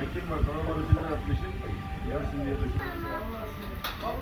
Çekim var. Normal içinde yapmışım. Yarısını diye düşünüyorum. Abi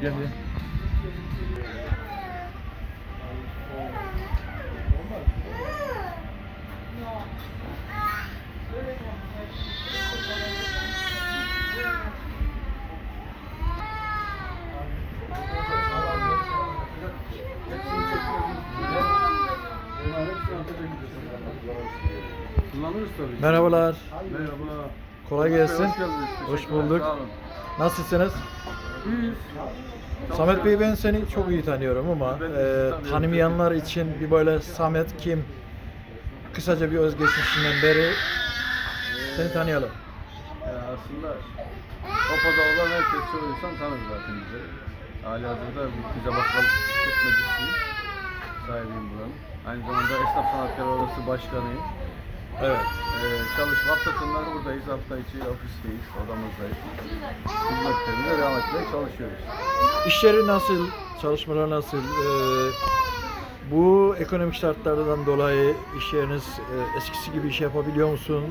gel. Merhabalar. Merhaba. Kolay gelsin. Hoş bulduk. Nasılsınız? Samet Bey ben seni çok iyi tanıyorum ama e, tanımayanlar için bir böyle Samet kim? Kısaca bir özgeçmişinden beri seni tanıyalım. Ya aslında Opa'da olan herkes çoğu insan tanır zaten bizi. Hali hazırda bir pizza bakkal işletmecisiyim. Sahibiyim buranın. Aynı zamanda Esnaf Sanatkarı Odası Başkanıyım. Evet. Ee, çalışma hafta sonları buradayız, hafta içi ofisteyiz, odamızdayız. Hizmetlerine devam etmeye çalışıyoruz. İşleri nasıl? Çalışmalar nasıl? E, bu ekonomik şartlardan dolayı iş yeriniz e, eskisi gibi iş yapabiliyor musun?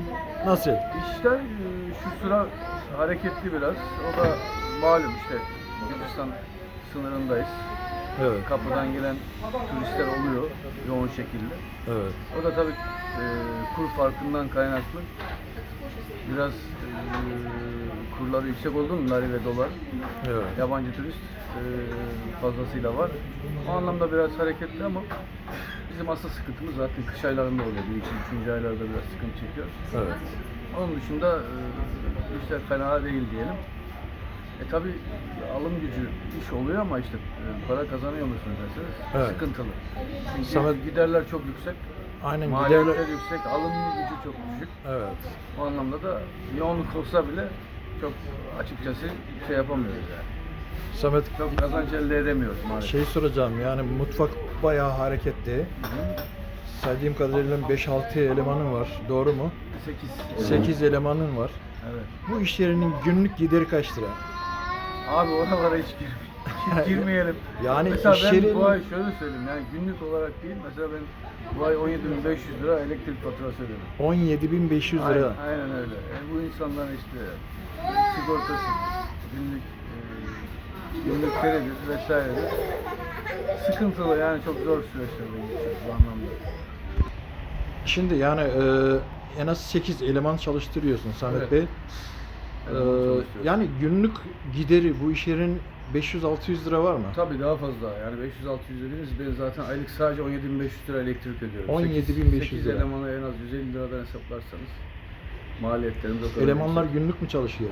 Nasıl? İşler e, şu sıra hareketli biraz. O da malum işte Gürcistan sınırındayız. Evet. Kapıdan gelen turistler oluyor yoğun şekilde. Evet. O da tabii e, kur farkından kaynaklı. Biraz e, kurları yüksek oldu mu lari ve dolar? Evet. Yabancı turist e, fazlasıyla var. O anlamda biraz hareketli ama bizim asıl sıkıntımız zaten kış aylarında oluyor. Bir iki, üçüncü aylarda biraz sıkıntı çekiyoruz. Evet. Onun dışında e, işler fena değil diyelim. E tabi alım gücü iş oluyor ama işte e, para kazanıyor musunuz derseniz Evet. sıkıntılı. Çünkü Samet- giderler çok yüksek, Aynen maliyetler giderler. yüksek, alım gücü çok düşük. Evet. O anlamda da yoğunluk olsa bile çok açıkçası şey yapamıyoruz yani. Samet Çok kazanç elde edemiyoruz maalesef. şey soracağım yani mutfak bayağı hareketli. Saydığım kadarıyla 5-6 elemanın var. Doğru mu? Sekiz. 8 elemanın var. Evet. Bu iş yerinin günlük gideri kaç lira? Abi oralara hiç girmeyelim. Hiç girmeyelim. Yani mesela ben yerinin- bu ay şöyle söyleyeyim yani günlük olarak değil mesela ben bu ay 17.500 lira elektrik faturası ödedim. 17.500 lira. Aynen, aynen öyle. E, bu insanların işte sigortası, günlük e, günlük kredi vesaire. Sıkıntılı yani çok zor süreçlerden geçiyoruz bu anlamda. Şimdi yani e, en az 8 eleman çalıştırıyorsun Samet Evet. Bey. E, çalışıyoruz. yani günlük gideri bu iş yerin 500-600 lira var mı? Tabii daha fazla. Yani 500-600 dediniz ben zaten aylık sadece 17.500 lira elektrik ödüyorum. 17.500 8 lira. elemana en az 150 liradan hesaplarsanız maliyetlerimiz o kadar. Elemanlar yüksek. günlük mü çalışıyor?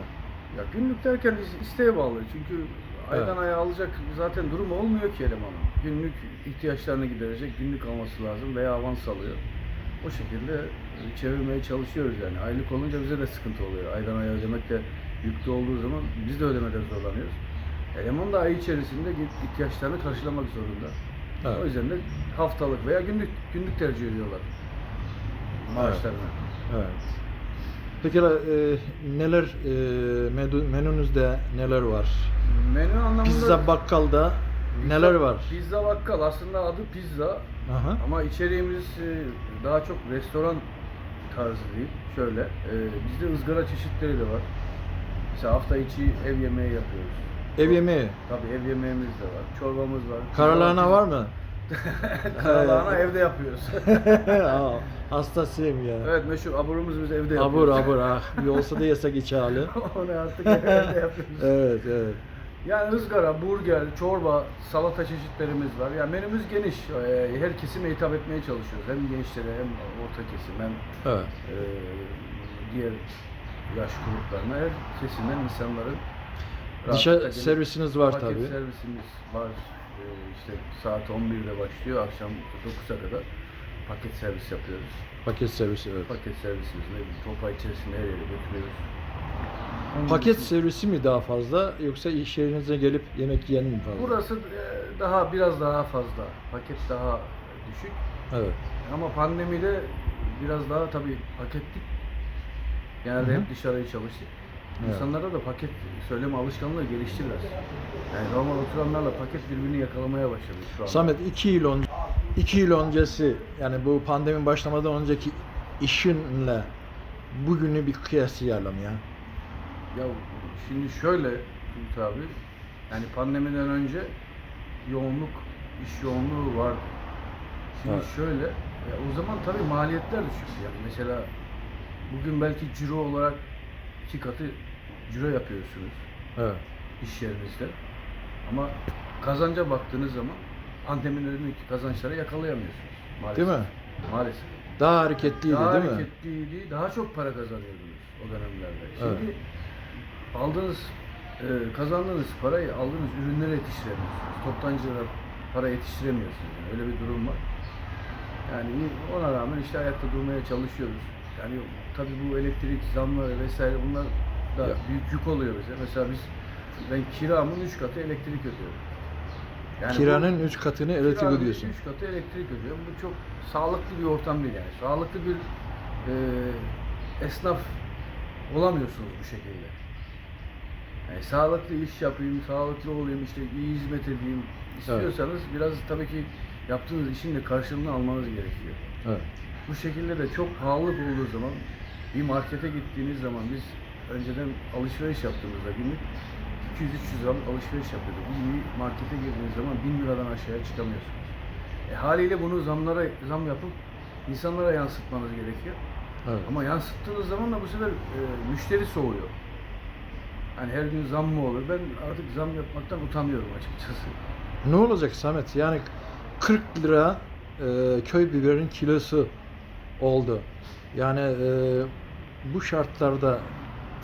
Ya günlük derken is- isteğe bağlı. Çünkü aydan Evet. aya alacak zaten durum olmuyor ki elemanın. Günlük ihtiyaçlarını giderecek, günlük alması lazım veya avans alıyor. O şekilde çevirmeye çalışıyoruz yani. Aylık olunca bize de sıkıntı oluyor. Aydan aya ödemek de yüklü olduğu zaman biz de ödemede zorlanıyoruz. Eleman da ay içerisinde ihtiyaçlarını karşılamak zorunda. Evet. O yüzden de haftalık veya günlük günlük tercih ediyorlar maaşlarını. Evet. Peki e, neler e, menü- menünüzde neler var? Menü anlamında Pizza bakkalda neler Pizza- var? Pizza bakkal aslında adı pizza Aha. ama içeriğimiz e, daha çok restoran tarzı değil. Şöyle e, bizde ızgara çeşitleri de var. Mesela hafta içi ev yemeği yapıyoruz. Ev yemeği. Tabii ev yemeğimiz de var. Çorbamız var. Karalahana var mı? Karalahana evde yapıyoruz. Hastasıyım ya. evet meşhur aburumuz biz evde Abur yapıyoruz. abur ah. Bir olsa da yesek içi hali. Onu artık evde yapıyoruz. evet evet. Yani ızgara, burger, çorba, salata çeşitlerimiz var. Yani menümüz geniş. Ee, Her kesime hitap etmeye çalışıyoruz. Hem gençlere hem orta kesim hem Evet. e, diğer yaş gruplarına her kesimden insanların Dışa servisiniz var paket tabii. servisimiz var. Ee, işte saat 11'de başlıyor. Akşam 9'a kadar paket servis yapıyoruz. Paket servisi evet. Paket servisimizle topa içerisinde her yere götürüyoruz. Paket servisi mi daha fazla yoksa iş yerinize gelip yemek yiyen mi fazla? Burası e, daha biraz daha fazla. Paket daha düşük. Evet. Ama pandemide biraz daha tabii paketlik. Genelde hep dışarıya çalıştık. Evet. İnsanlarda da paket söyleme alışkanlığı gelişti biraz. Yani normal oturanlarla paket birbirini yakalamaya başladı şu an. Samet 2 yıl önce 2 yıl öncesi yani bu pandemi başlamadan önceki işinle bugünü bir kıyaslayalım ya. Ya şimdi şöyle Ümit abi, yani pandemiden önce yoğunluk, iş yoğunluğu vardı. Şimdi Evet. şöyle, ya o zaman tabii maliyetler düşüktü. Yani mesela bugün belki ciro olarak iki katı ciro yapıyorsunuz Evet. iş yerinizde. Ama kazanca baktığınız zaman pandeminin önündeki kazançları yakalayamıyorsunuz. Maalesef. Değil mi? Maalesef. Daha hareketliydi daha değil mi? hareketliydi, daha çok para kazanıyordunuz o dönemlerde. Evet. Aldığınız, e, kazandığınız parayı aldığınız ürünlere yetiştiremiyorsunuz. Toptancılara para yetiştiremiyorsunuz. Yani öyle bir durum var. Yani ona rağmen işte ayakta durmaya çalışıyoruz. Yani tabii bu elektrik zamları vesaire bunlar da Ya. büyük yük oluyor bize. Mesela biz ben kiramın 3 katı elektrik ödüyorum. Yani Kiranın 3 katını elektrik ödüyorsun. Üç katı elektrik ödüyorum. Bu çok sağlıklı bir ortam değil yani. Sağlıklı bir e, esnaf olamıyorsunuz bu şekilde. Yani sağlıklı iş yapayım, sağlıklı olayım, işte iyi hizmet edeyim istiyorsanız biraz tabii ki yaptığınız işin de karşılığını almanız gerekiyor. Evet. Bu şekilde de çok pahalılık olduğu zaman bir markete gittiğiniz zaman biz önceden alışveriş yaptığımızda günlük 200-300 liralık alışveriş yapıyorduk. Bugün bir markete girdiğiniz zaman 1000 liradan aşağıya çıkamıyorsunuz. E, haliyle bunu zamlara zam yapıp insanlara yansıtmanız gerekiyor. Evet. Ama yansıttığınız zaman da bu sefer e, müşteri soğuyor. Hani her gün zam mı olur? Ben artık zam yapmaktan utanıyorum açıkçası. Ne olacak Samet? Yani 40 lira e, köy biberin kilosu oldu. Yani e, bu şartlarda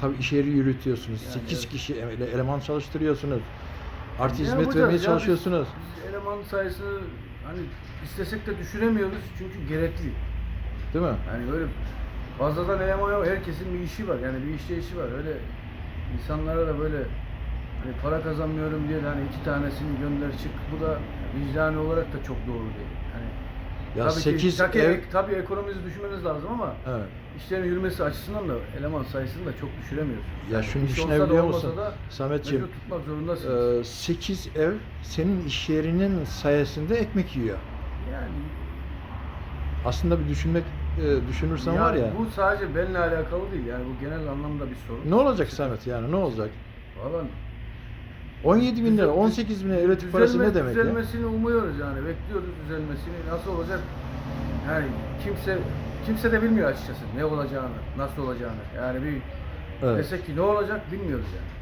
tabii iş yeri yürütüyorsunuz. Yani 8 evet. kişi ele- eleman çalıştırıyorsunuz. Artı Ne hizmet vermeye ya? Biz- çalışıyorsunuz. Biz, eleman sayısını hani istesek de düşüremiyoruz çünkü gerekli. Değil mi? Yani böyle fazladan eleman yok. Herkesin bir işi var. Yani bir işte işi var. Öyle insanlara da böyle hani para kazanmıyorum diye de hani iki tanesini gönder çık. Bu da vicdani olarak da çok doğru değil. Hani Ya tabii ki 8 tabii, ev tabii ekonomimizi düşürmeniz lazım ama Evet. işlerin yürümesi açısından da eleman sayısını da çok düşüremiyorsunuz. Ya Yani şunu da düşünebiliyor musun? Sametciğim, tutmak zorundasınız. 8 ev senin iş yerinin sayesinde ekmek yiyor. yani Aslında bir düşünmek e, düşünürsen var ya. bu sadece benimle alakalı değil. Yani bu genel anlamda bir sorun. Ne olacak Samet yani ne olacak? Valla 17 bin lira, 18 bin lira elektrik parası ne demek ya? Düzelmesini umuyoruz yani. Bekliyoruz düzelmesini. Nasıl olacak? Yani kimse kimse de bilmiyor açıkçası ne olacağını, nasıl olacağını. Yani bir Evet. desek ki ne olacak bilmiyoruz yani.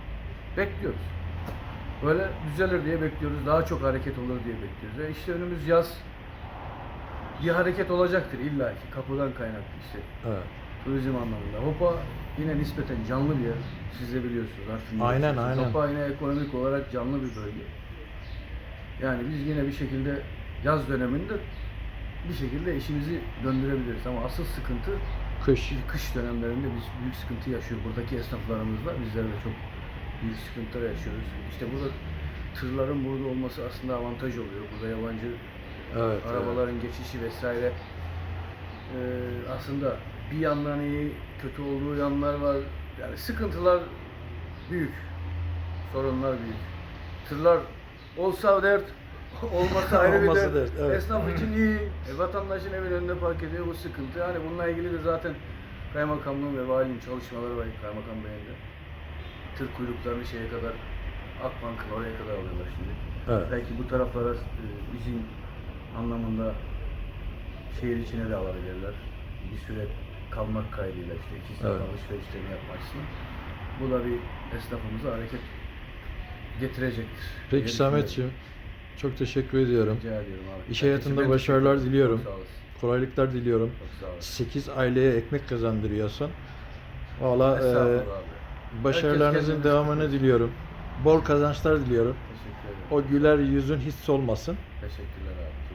Bekliyoruz. Böyle düzelir diye bekliyoruz. Daha çok hareket olur diye bekliyoruz. Ve işte önümüz yaz. Bir hareket olacaktır illa ki. Kapıdan kaynaklı işte. Evet. Turizm anlamında. Hopa yine nispeten canlı bir yer. Siz de biliyorsunuz artık. Aynen, aynen. Hopa yine ekonomik olarak canlı bir bölge. Yani biz yine bir şekilde yaz döneminde bir şekilde işimizi döndürebiliriz. Ama asıl sıkıntı Kış. Kış dönemlerinde biz büyük sıkıntı yaşıyoruz. Buradaki esnaflarımızla bizler de çok büyük sıkıntılar yaşıyoruz. İşte burada tırların burada olması aslında avantaj oluyor. Burada yabancı Evet. arabaların geçişi vesaire Ee, aslında bir yandan iyi, kötü olduğu yanlar var. Yani sıkıntılar büyük. Sorunlar büyük. Tırlar olsa dert, olmasa ayrı bir dert. dert, evet. Esnaf için iyi. E, vatandaşın evin önünde park ediyor bu sıkıntı. Yani bununla ilgili de zaten kaymakamlığın ve valinin çalışmaları var kaymakam beyin de. Tır kuyruklarını şeye kadar Akbank'ın oraya kadar alıyorlar şimdi. Evet. Belki bu taraflara e, izin anlamında şehir içine de alabilirler. Bir süre kalmak kaydıyla işte iki saat Evet. alışverişlerini yapmak. Bu da bir esnafımıza hareket getirecektir. Peki. Sametciğim çok teşekkür ediyorum. Rica ediyorum abi. İş hayatında başarılar diliyorum. Kolaylıklar diliyorum. Çok sağ olasın. 8 aileye ekmek kazandırıyorsun. Valla e, başarılarınızın devamını diliyorum. Bol kazançlar diliyorum. Teşekkür ederim. O güler yüzün hiç solmasın. Teşekkürler abi.